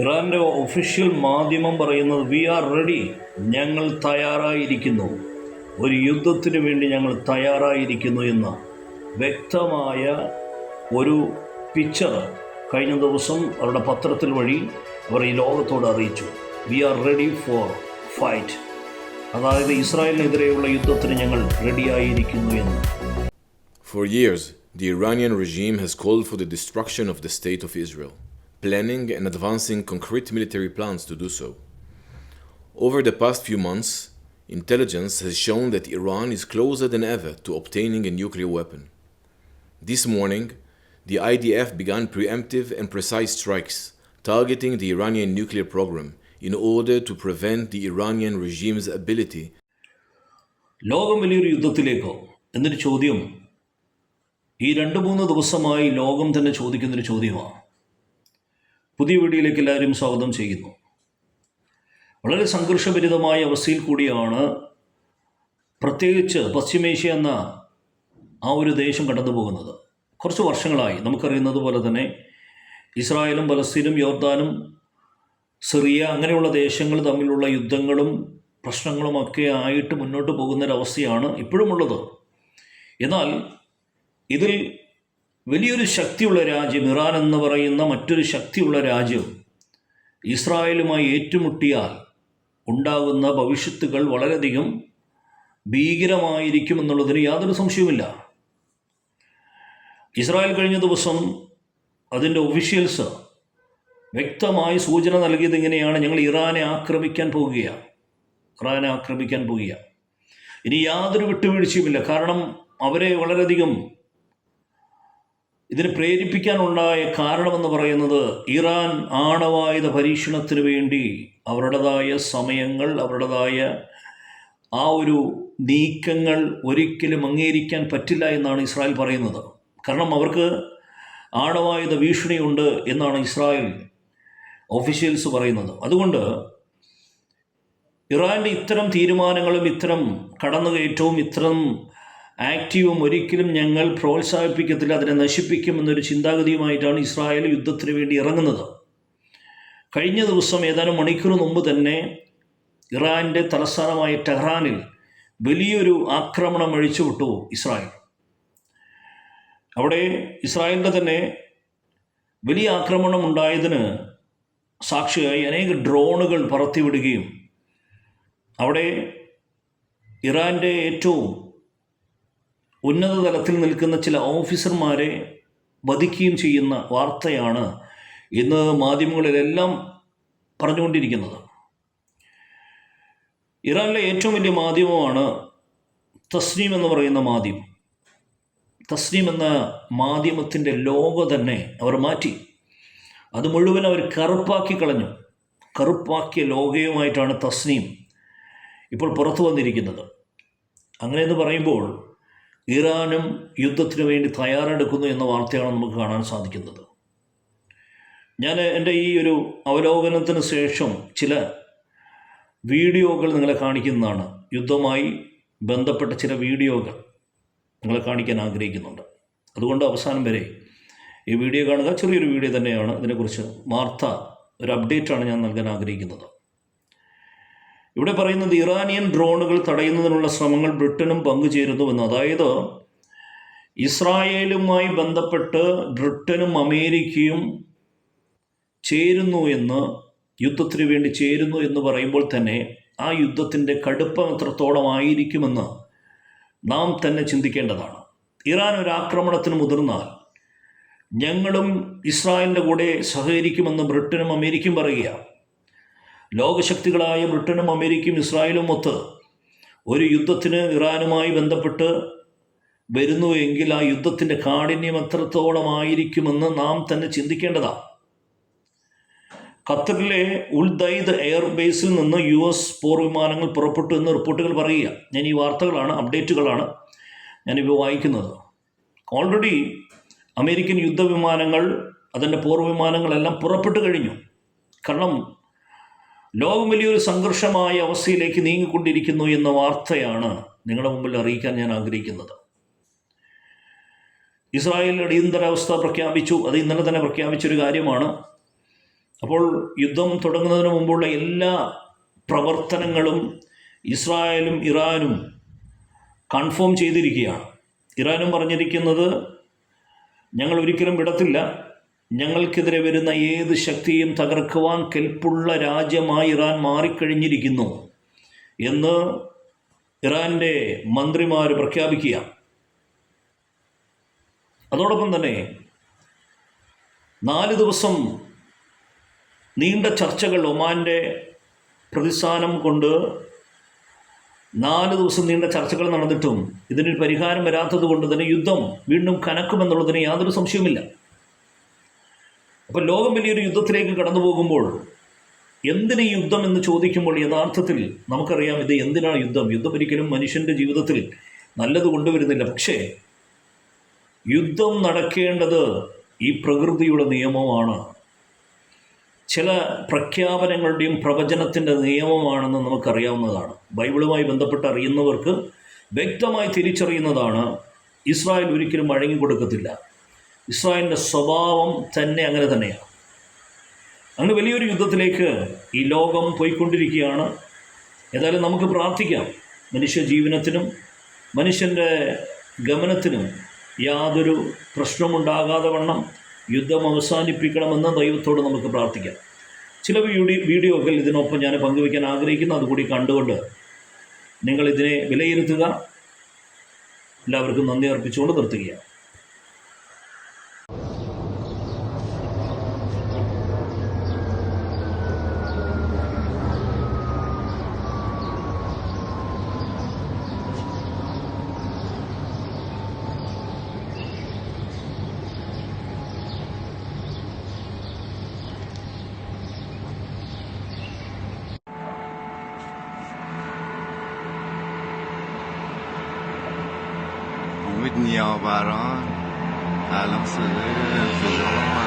ഇറാന്റെ ഒഫീഷ്യൽ മാധ്യമം പറയുന്നത് വി ആർ റെഡി ഞങ്ങൾ തയ്യാറായിരിക്കുന്നു. ഒരു യുദ്ധത്തിന് വേണ്ടി ഞങ്ങൾ തയ്യാറായിരിക്കുന്നു എന്ന വ്യക്തമായ ഒരു പിക്ചർ കഴിഞ്ഞ ദിവസം അവരുടെ പത്രത്തിൽ വഴി അവർ ഈ ലോകത്തോട് അറിയിച്ചു. We are ready for fight അതായത് ഇസ്രായേലിനെതിരെയുള്ള യുദ്ധത്തിന് ഞങ്ങൾ റെഡിയായിരിക്കുന്നു എന്ന്. For years the Iranian regime has called for the destruction of the state of Israel, planning and advancing concrete military plans to do so. Over the past few months, intelligence has shown that Iran is closer than ever to obtaining a nuclear weapon. This morning, the IDF began preemptive and precise strikes targeting the Iranian nuclear program in order to prevent the Iranian regime's ability ലോകം വലിയൊരു യുദ്ധത്തിലേക്കോ എന്നൊരു ചോദ്യം ഈ രണ്ട് മൂന്ന് ദിവസമായി ലോകം തന്നെ ചോദിക്കുന്നൊരു ചോദ്യമാണ് പുതിയ വീഡിയോയിലേക്ക് എല്ലാവരും സ്വാഗതം ചെയ്യുന്നു. വളരെ സംഘർഷഭരിതമായ അവസ്ഥയിൽ കൂടിയാണ് പ്രത്യേകിച്ച് പശ്ചിമേഷ്യ എന്ന ആ ഒരു ദേശം കടന്നു പോകുന്നത്. കുറച്ച് വർഷങ്ങളായി. നമുക്കറിയുന്നത് പോലെ തന്നെ ഇസ്രായേലും പലസ്തീനും യോർദാനും സിറിയ അങ്ങനെയുള്ള ദേശങ്ങൾ തമ്മിലുള്ള യുദ്ധങ്ങളും പ്രശ്നങ്ങളും ഒക്കെ ആയിട്ട് മുന്നോട്ട് പോകുന്നൊരവസ്ഥയാണ് ഇപ്പോഴുമുള്ളത്. എന്നാൽ ഇതിൽ വലിയൊരു ശക്തിയുള്ള രാജ്യം ഇറാൻ എന്ന് പറയുന്ന മറ്റൊരു ശക്തിയുള്ള രാജ്യം ഇസ്രായേലുമായി ഏറ്റുമുട്ടിയാൽ ഉണ്ടാകുന്ന ഭവിഷ്യത്തുകൾ വളരെയധികം ഭീകരമായിരിക്കും എന്നുള്ളതിന് യാതൊരു സംശയവുമില്ല. ഇസ്രായേൽ കഴിഞ്ഞ ദിവസം അതിന്റെ ഒഫീഷ്യൽസ് വ്യക്തമായി സൂചന നൽകിയത് ഇങ്ങനെയാണ്. ഞങ്ങൾ ഇറാനെ ആക്രമിക്കാൻ പോകുകയാണ് ഇറാനെ ആക്രമിക്കാൻ പോകുകയാണ് ഇനി യാതൊരു വിട്ടുവീഴ്ചയുമില്ല. കാരണം അവരെ വളരെയധികം ഇതിന് പ്രേരിപ്പിക്കാനുണ്ടായ കാരണമെന്ന് പറയുന്നത് ഇറാൻ ആണവായുധ പരീക്ഷണത്തിന് വേണ്ടി അവരുടേതായ സമയങ്ങൾ അവരുടേതായ ആ ഒരു നീക്കങ്ങൾ ഒരിക്കലും അംഗീകരിക്കാൻ പറ്റില്ല എന്നാണ് ഇസ്രായേൽ പറയുന്നത്. കാരണം അവർക്ക് ആണവായുധ ഭീഷണിയുണ്ട് എന്നാണ് ഇസ്രായേൽ ഒഫീഷ്യൽസ് പറയുന്നത്. അതുകൊണ്ട് ഇറാന്റെ ഇത്തരം തീരുമാനങ്ങളും ഇത്തരം കടന്നുകയറ്റവും ഇത്തരം ആക്റ്റീവും ഒരിക്കലും ഞങ്ങൾ പ്രോത്സാഹിപ്പിക്കത്തില്ല അതിനെ നശിപ്പിക്കുമെന്നൊരു ചിന്താഗതിയുമായിട്ടാണ് ഇസ്രായേൽ യുദ്ധത്തിന് വേണ്ടി ഇറങ്ങുന്നത്. കഴിഞ്ഞ ദിവസം ഏതാനും മണിക്കൂർ മുമ്പ് തന്നെ ഇറാന്റെ തലസ്ഥാനമായ ടെഹ്റാനിൽ വലിയൊരു ആക്രമണം അഴിച്ചുവിട്ടു ഇസ്രായേൽ. അവിടെ ഇസ്രായേലിന്റെ തന്നെ വലിയ ആക്രമണം ഉണ്ടായതിന് സാക്ഷിയായി അനേക ഡ്രോണുകൾ പറത്തിവിടുകയും അവിടെ ഇറാന്റെ ഏറ്റവും ഉന്നത തലത്തിൽ നിൽക്കുന്ന ചില ഓഫീസർമാരെ വധിക്കുകയും ചെയ്യുന്ന വാർത്തയാണ് ഇന്ന് മാധ്യമങ്ങളിലെല്ലാം പറഞ്ഞുകൊണ്ടിരിക്കുന്നത്. ഇറാനിലെ ഏറ്റവും വലിയ മാധ്യമമാണ് തസ്നീം എന്ന് പറയുന്ന മാധ്യമം. തസ്നീം എന്ന മാധ്യമത്തിന്റെ ലോഗോ തന്നെ അവർ മാറ്റി. അത് മുഴുവൻ അവർ കറുപ്പാക്കി കളഞ്ഞു. കറുപ്പാക്കിയ ലോഗയുമായിട്ടാണ് തസ്നീം ഇപ്പോൾ പുറത്തു വന്നിരിക്കുന്നത്. അങ്ങനെയെന്ന് പറയുമ്പോൾ ഇറാനും യുദ്ധത്തിന് വേണ്ടി തയ്യാറെടുക്കുന്നു എന്ന വാർത്തയാണ് നമുക്ക് കാണാൻ സാധിക്കുന്നത്. ഞാൻ എന്റെ ഈ ഒരു അവലോകനത്തിന് ശേഷം ചില വീഡിയോകൾ നിങ്ങളെ കാണിക്കുന്നതാണ്. യുദ്ധമായി ബന്ധപ്പെട്ട ചില വീഡിയോകൾ നിങ്ങളെ കാണിക്കാൻ ആഗ്രഹിക്കുന്നുണ്ട്. അതുകൊണ്ട് അവസാനം വരെ ഈ വീഡിയോ കാണുക. ചെറിയൊരു വീഡിയോ തന്നെയാണ്. ഇതിനെക്കുറിച്ച് വാർത്ത ഒരു അപ്ഡേറ്റാണ് ഞാൻ നൽകാൻ ആഗ്രഹിക്കുന്നത്. ഇവിടെ പറയുന്നത് ഇറാനിയൻ ഡ്രോണുകൾ തടയുന്നതിനുള്ള ശ്രമങ്ങൾ ബ്രിട്ടനും പങ്കുചേരുന്നുവെന്ന്. അതായത് ഇസ്രായേലുമായി ബന്ധപ്പെട്ട് ബ്രിട്ടനും അമേരിക്കയും ചേരുന്നു എന്ന് യുദ്ധത്തിന് വേണ്ടി ചേരുന്നു എന്ന് പറയുമ്പോൾ തന്നെ ആ യുദ്ധത്തിന്റെ കടുപ്പം എത്രത്തോളം ആയിരിക്കുമെന്ന് നാം തന്നെ ചിന്തിക്കേണ്ടതാണ്. ഇറാൻ ഒരു ആക്രമണത്തിന് മുതിർന്നാൽ ഞങ്ങളും ഇസ്രായേലിന്റെ കൂടെ സഹകരിക്കുമെന്ന് ബ്രിട്ടനും അമേരിക്കയും പറയുകയാണ്. ലോകശക്തികളായ ബ്രിട്ടനും അമേരിക്കയും ഇസ്രായേലും ഒത്ത് ഒരു യുദ്ധത്തിന് ഇറാനുമായി ബന്ധപ്പെട്ട് വരുന്നുവെങ്കിൽ ആ യുദ്ധത്തിന്റെ കാഠിന്യം എത്രത്തോളമായിരിക്കുമെന്ന് നാം തന്നെ ചിന്തിക്കേണ്ടതാണ് ഖത്തറിലെ ഉൾദൈദ് എയർബേസിൽ നിന്ന് യു എസ് പോർ വിമാനങ്ങൾ പുറപ്പെട്ടു എന്ന് റിപ്പോർട്ടുകൾ പറയുക. ഞാൻ ഈ വാർത്തകളാണ് അപ്ഡേറ്റുകളാണ് ഞാനിപ്പോൾ വായിക്കുന്നത്. ഓൾറെഡി അമേരിക്കൻ യുദ്ധവിമാനങ്ങൾ അതിന്റെ പോർവിമാനങ്ങളെല്ലാം പുറപ്പെട്ടു കഴിഞ്ഞു. കാരണം ലോകം വലിയൊരു സംഘർഷമായ അവസ്ഥയിലേക്ക് നീങ്ങിക്കൊണ്ടിരിക്കുന്നു എന്ന വാർത്തയാണ് നിങ്ങളുടെ മുമ്പിൽ അറിയിക്കാൻ ഞാൻ ആഗ്രഹിക്കുന്നത്. ഇസ്രായേൽ അടിയന്തരാവസ്ഥ പ്രഖ്യാപിച്ചു. അത് ഇന്നലെ തന്നെ പ്രഖ്യാപിച്ചൊരു കാര്യമാണ്. അപ്പോൾ യുദ്ധം തുടങ്ങുന്നതിന് മുമ്പുള്ള എല്ലാ പ്രവർത്തനങ്ങളും ഇസ്രായേലും ഇറാനും കൺഫേം ചെയ്തിരിക്കുകയാണ്. ഇറാനും പറഞ്ഞിരിക്കുന്നത് ഞങ്ങൾ ഒരിക്കലും വിടത്തില്ല. ഞങ്ങൾക്കെതിരെ വരുന്ന ഏത് ശക്തിയും തകർക്കുവാൻ കെൽപ്പുള്ള രാജ്യമായി ഇറാൻ മാറിക്കഴിഞ്ഞിരിക്കുന്നു എന്ന് ഇറാന്റെ മന്ത്രിമാർ പ്രഖ്യാപിക്കുക. അതോടൊപ്പം തന്നെ നാല് ദിവസം നീണ്ട ചർച്ചകൾ ഒമാന്റെ പ്രതിസ്ഥാനം കൊണ്ട് നാല് ദിവസം നീണ്ട ചർച്ചകൾ നടന്നിട്ടും ഇതിനൊരു പരിഹാരം വരാത്തത് കൊണ്ട് തന്നെ യുദ്ധം വീണ്ടും കനക്കുമെന്നുള്ളതിന് യാതൊരു സംശയവുമില്ല. അപ്പോൾ ലോകം വലിയൊരു യുദ്ധത്തിലേക്ക് കടന്നു പോകുമ്പോൾ എന്തിന് യുദ്ധം എന്ന് ചോദിക്കുമ്പോൾ യഥാർത്ഥത്തിൽ നമുക്കറിയാം ഇത് എന്തിനാണ് യുദ്ധം? യുദ്ധം ഒരിക്കലും മനുഷ്യന്റെ ജീവിതത്തിൽ നല്ലത് കൊണ്ടുവരുന്നില്ല. പക്ഷേ യുദ്ധം നടക്കേണ്ടത് ഈ പ്രകൃതിയുടെ നിയമമാണ്. ചില പ്രഖ്യാപനങ്ങളുടെയും പ്രവചനത്തിന്റെ നിയമമാണെന്ന് നമുക്കറിയാവുന്നതാണ്. ബൈബിളുമായി ബന്ധപ്പെട്ട് അറിയുന്നവർക്ക് വ്യക്തമായി തിരിച്ചറിയുന്നതാണ് ഇസ്രായേൽ ഒരിക്കലും വഴങ്ങിക്കൊടുക്കത്തില്ല ഇസ്രായേലിന്റെ സ്വഭാവം തന്നെ അങ്ങനെ തന്നെയാണ്. അങ്ങനെ വലിയൊരു യുദ്ധത്തിലേക്ക് ഈ ലോകം പോയിക്കൊണ്ടിരിക്കുകയാണ്. ഏതായാലും നമുക്ക് പ്രാർത്ഥിക്കാം. മനുഷ്യ ജീവനത്തിനും മനുഷ്യന്റെ ഗമനത്തിനും യാതൊരു പ്രശ്നമുണ്ടാകാതെ വണ്ണം യുദ്ധം അവസാനിപ്പിക്കണമെന്ന് ദൈവത്തോട് നമുക്ക് പ്രാർത്ഥിക്കാം. ചില വീഡിയോ വീഡിയോകൾ ഇതിനൊപ്പം ഞാൻ പങ്കുവയ്ക്കാൻ ആഗ്രഹിക്കുന്നു. അതുകൂടി കണ്ടുകൊണ്ട് നിങ്ങളിതിനെ വിലയിരുത്തുക. എല്ലാവർക്കും നന്ദി അർപ്പിച്ചുകൊണ്ട് നിർത്തുകയാണ്. نیاوران. الان صدای انفجار